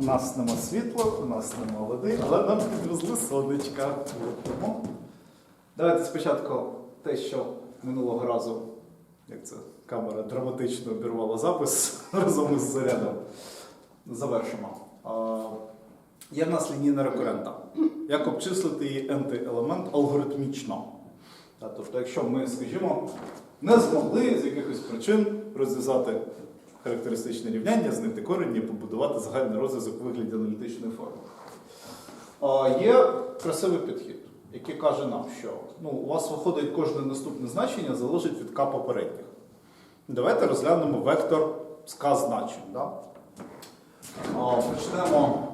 У нас нема світла, у нас нема води, але нам підвезли сонечка. Тому давайте спочатку те, що минулого разу, як це камера драматично обірвала запис разом із зарядом. Завершимо. Є в нас лінійна рекурента. Як обчислити її антиелемент алгоритмічно? Тобто, якщо ми, скажімо, не змогли з якихось причин розв'язати характеристичне рівняння, знайти корені, побудувати загальний розв'язок у вигляді аналітичної форми. А, Є красивий підхід, який каже нам, що ну, у вас виходить кожне наступне значення залежить від К попередніх. Давайте розглянемо вектор з К значень. Да? Почнемо.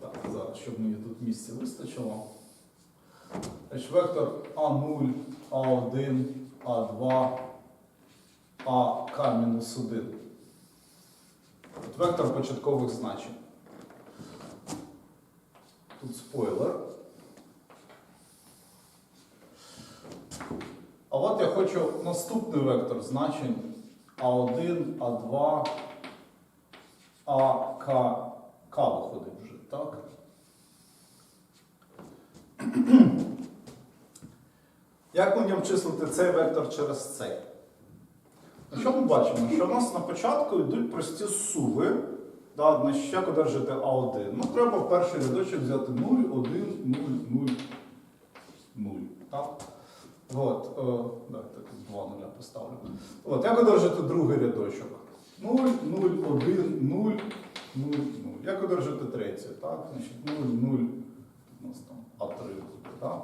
Так, зараз, щоб мені тут місця вистачило. Вектор А0, А1, А2, АК-1. От вектор початкових значень. Тут спойлер. А от я хочу наступний вектор значень А1, А2, АК. К виходить вже, так? Як мені обчислити цей вектор через цей? Що ми бачимо? Що у нас на початку йдуть прості суви. Да, значить, як одержати А1? Ну, треба в перший рядочок взяти 0, 1, 0, 0, 0. Так? От, е, давайте тут два нуля поставлю. От, як одержати другий рядочок? 0, 0, 1, 0, 0, 0. Як одержати третій? Так? Значить, 0, 0, у нас там А3 буде, так?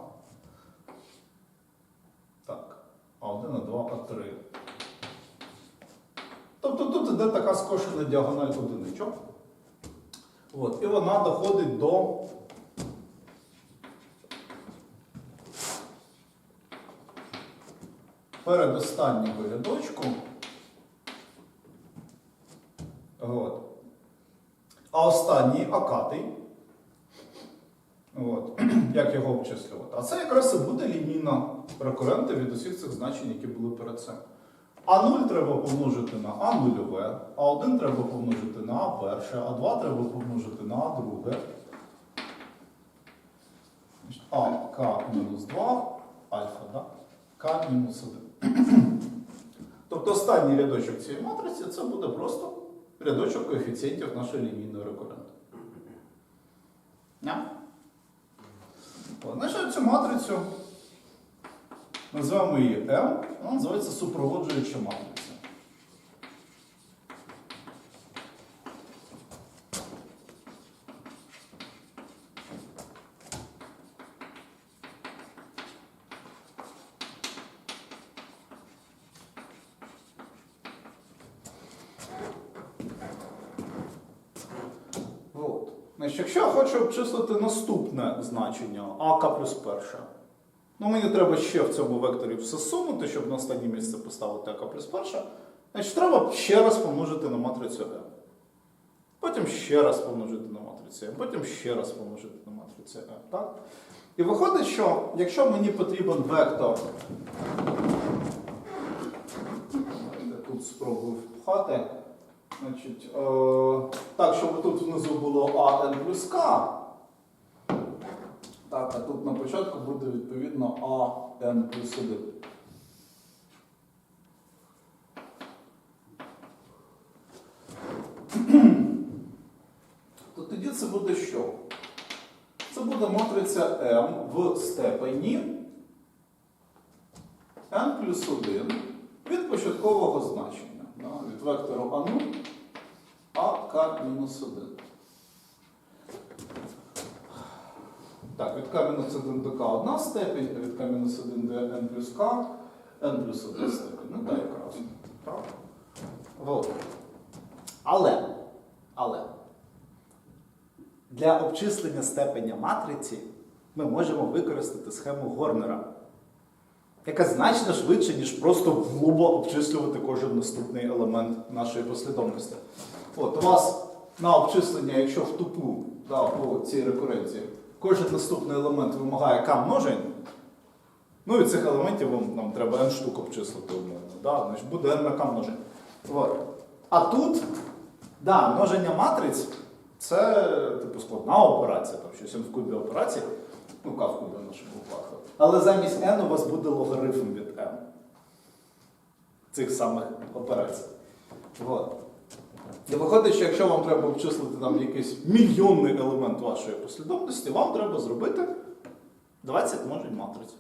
Так, А1, А2, А3. Іде така скошена діагональ одиничок. От, і вона доходить до передостаннього рядочку. От. А останній акатий. От. Як його обчислювати? А це якраз і буде лінійна рекуренти від усіх цих значень, які були перед цим. А0 треба помножити на А0, А1 треба помножити на А1, А2 треба помножити на А2. Значить, А, К мінус 2, альфа, да? К мінус 1. Тобто останній рядочок цієї матриці це буде просто рядочок коефіцієнтів нашої лінійної рекуренти. Значить, цю матрицю називаємо її M, вона називається супроводжуюча матриця. От. Якщо я хочу обчислити наступне значення АК плюс перше, ну мені треба ще в цьому векторі все сунути, щоб на останнє місце поставити АК плюс перше, значить треба ще раз помножити на матрицю М. Потім ще раз помножити на матрицю М, потім ще раз помножити на матрицю М. Так? І виходить, що якщо мені потрібен вектор, тут спробую впхати. Значить, е, так, щоб тут внизу було АН плюс К. Так, а тут на початку буде відповідно А n плюс 1. То тоді це буде що? Це буде матриця М в степені n плюс 1 від початкового значення від вектору А0 АК-1. Так, від К мінус 1 до К одна степень, а від К мінус 1 до n плюс К, n плюс 1 степень. Ну так, якраз. Так? Вот. Але, але для обчислення степеня матриці ми можемо використати схему Горнера, яка значно швидше, ніж просто глубо обчислювати кожен наступний елемент нашої послідовності. От у вас на обчислення, якщо в тупу да, по цій рекуренції, кожен наступний елемент вимагає k множень, ну і цих елементів вам, нам треба n штук обчислити. Да? Значить буде n на k множень. А тут Да, множення матриць це типу складна операція, там щось в кубі операцій, ну К в кубі в нашому випадку. Але замість n у вас буде логарифм від n цих самих операцій. Вот. І виходить, що якщо вам треба обчислити там якийсь мільйонний елемент вашої послідовності, вам треба зробити 20 множень матриць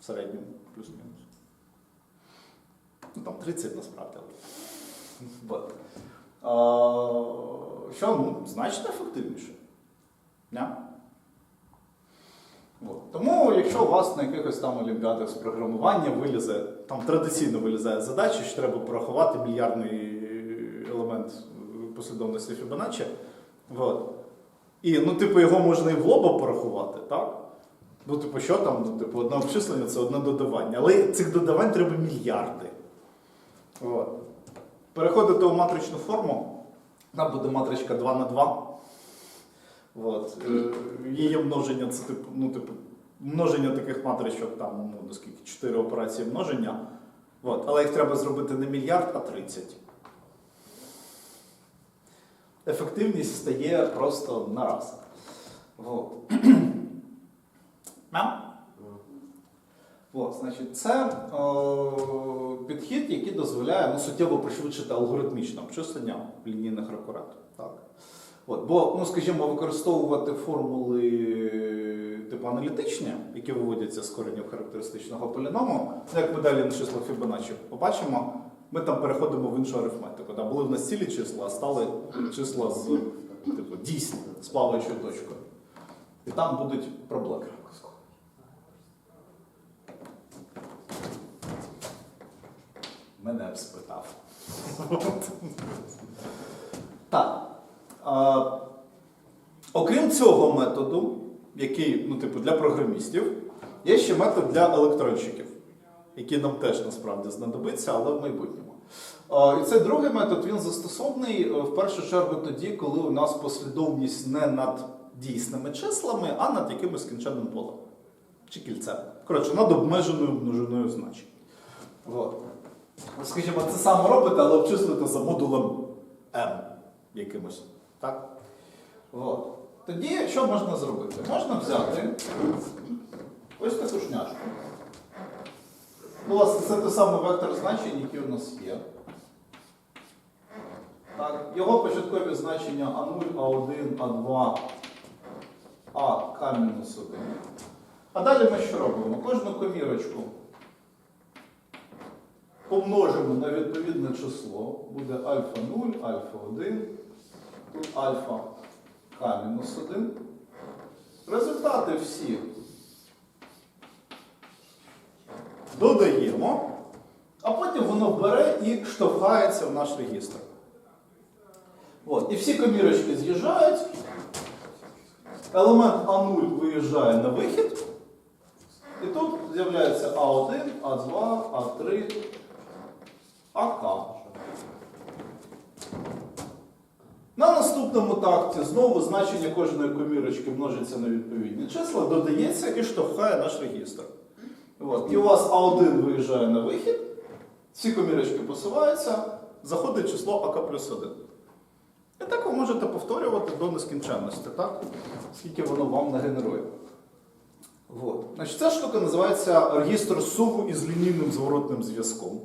в середньому, плюс-мінус. Ну там 30 насправді. Вот. А, що ну, значно ефективніше. Не? От. Тому, якщо у вас на якихось там олімпіадах з програмування вилізе, там традиційно вилізає задача, що треба порахувати мільярдний елемент послідовності Фібоначчі. От. І, ну, типу, його можна і в лоба порахувати, так? Ну, типу, що там? Ну, типу, одне обчислення це одне додавання. Але цих додавань треба мільярди. От. Переходите у матричну форму, там буде матричка 2 на 2. От. Е, Її множення це типу, ну, типу, множення таких матричок, там, ну, наскільки 4 операції множення. От. Але їх треба зробити не мільярд, а 30. Ефективність стає просто на раз. От. Значить, це о, підхід, який дозволяє ну, суттєво пришвидшити алгоритмічне обчислення лінійних рекурентів. Так. От, бо, ну, скажімо, використовувати формули типу аналітичні, які виводяться з коренів характеристичного поліному, ну, як ми далі на число Фібоначчі побачимо, ми там переходимо в іншу арифметику. Да? Були в нас цілі числа, а стали числа з типу, дійсні, з плаваючою точкою. І там будуть проблеми. Мене б спитав. так. А, окрім цього методу, який, ну, типу, для програмістів, є ще метод для електронщиків, який нам теж насправді знадобиться, але в майбутньому. І цей другий метод він застосований е, в першу чергу тоді, коли у нас послідовність не над дійсними числами, а над якимось скінченним полем. Чи кільцем. Коротше, над обмеженою множиною значень. Вот. Скажімо, це саме робите, але обчислюєте за модулем m якимось. Так? От. Тоді що можна зробити? Можна взяти ось таку шняшку. Ну, власне, це той самий вектор значень, який у нас є. Так, його початкові значення А0, А1, А2, А, К-1. А далі ми що робимо? Кожну комірочку помножимо на відповідне число, буде альфа 0, альфа 1, тут альфа К-1. Результати всі додаємо, а потім воно бере і штовхається в наш регістр. От. І всі комірочки з'їжджають. Елемент А0 виїжджає на вихід. І тут з'являється А1, А2, А3, АК. На наступному такті знову значення кожної комірочки множиться на відповідні числа, додається і штовхає наш регістр. От. І у вас А1 виїжджає на вихід, всі комірочки посуваються, заходить число АК плюс 1. І так ви можете повторювати до нескінченності, так? скільки воно вам нагенерує. От. Значить, ця штука називається регістр суву із лінійним зворотним зв'язком.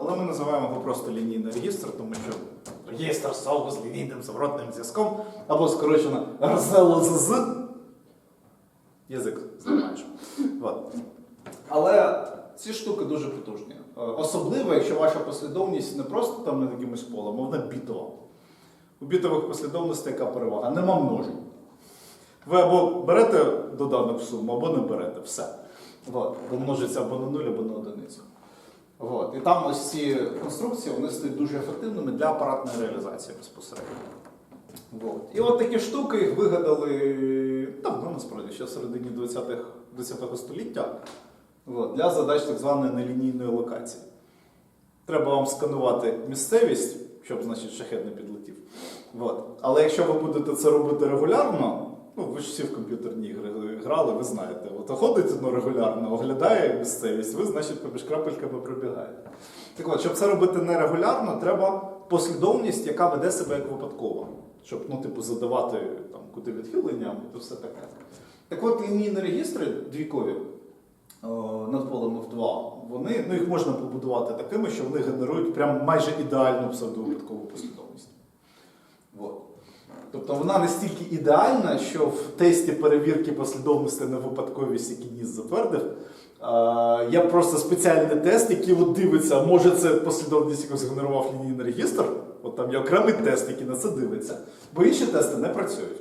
Але ми називаємо його просто лінійний регістр, тому що реєстр сову з лінійним зворотним зв'язком, або скорочено РЗЛЗЗ. Язик знаєш. Але ці штуки дуже потужні. Е, Особливо, якщо ваша послідовність не просто там над якимось полем, а вона бітова. У бітових послідовностей яка перевага? Нема множень. Ви або берете доданок в суму, або не берете. Все. Бо множиться або на нуль, або на одиницю. От. І там ось ці конструкції вони стають дуже ефективними для апаратної реалізації безпосередньо. От. І от такі штуки їх вигадали давно, насправді, ще в середині 20-х 20 століття. От, для задач так званої нелінійної локації. Треба вам сканувати місцевість, щоб значить шахет не підлетів. От. Але якщо ви будете це робити регулярно, ну ви ж всі в комп'ютерні ігри грали, ви знаєте. От ходить ну, регулярно, оглядає місцевість, ви, значить, поміж крапельками пробігаєте. Так от, щоб це робити нерегулярно, треба послідовність, яка веде себе як випадкова. Щоб, ну, типу, задавати там, куди відхилення і все таке. Так от лінійні регістри двійкові е, над полем F2, вони, ну, їх можна побудувати такими, що вони генерують прям майже ідеальну псевдовипадкову послідовність. Тобто вона настільки ідеальна, що в тесті перевірки послідовності на випадковість, який ніс затвердив, є просто спеціальний тест, який от дивиться, може це послідовність, яку згенерував лінійний регістр. От там є окремий тест, який на це дивиться. Бо інші тести не працюють.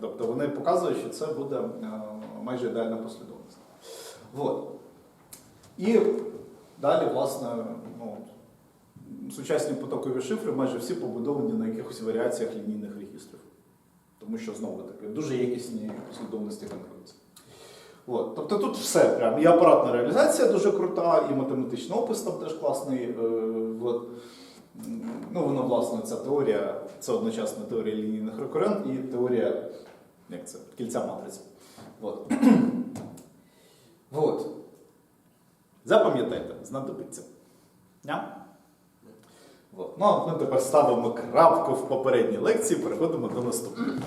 Тобто вони показують, що це буде майже ідеальна послідовність. От. І далі, власне, ну, сучасні потокові шифри майже всі побудовані на якихось варіаціях лінійних регістрів. Тому що, знову таки, дуже якісні послідовності генеруються. От. Тобто тут все прям. І апаратна реалізація дуже крута, і математичний опис там теж класний. Е, от. Ну, воно, власне, ця теорія, це одночасно теорія лінійних рекуррент і теорія як це, кільця матриці. От. От. Запам'ятайте, знадобиться. Ня? Ну, а ми тепер ставимо крапку в попередній лекції, переходимо до наступної.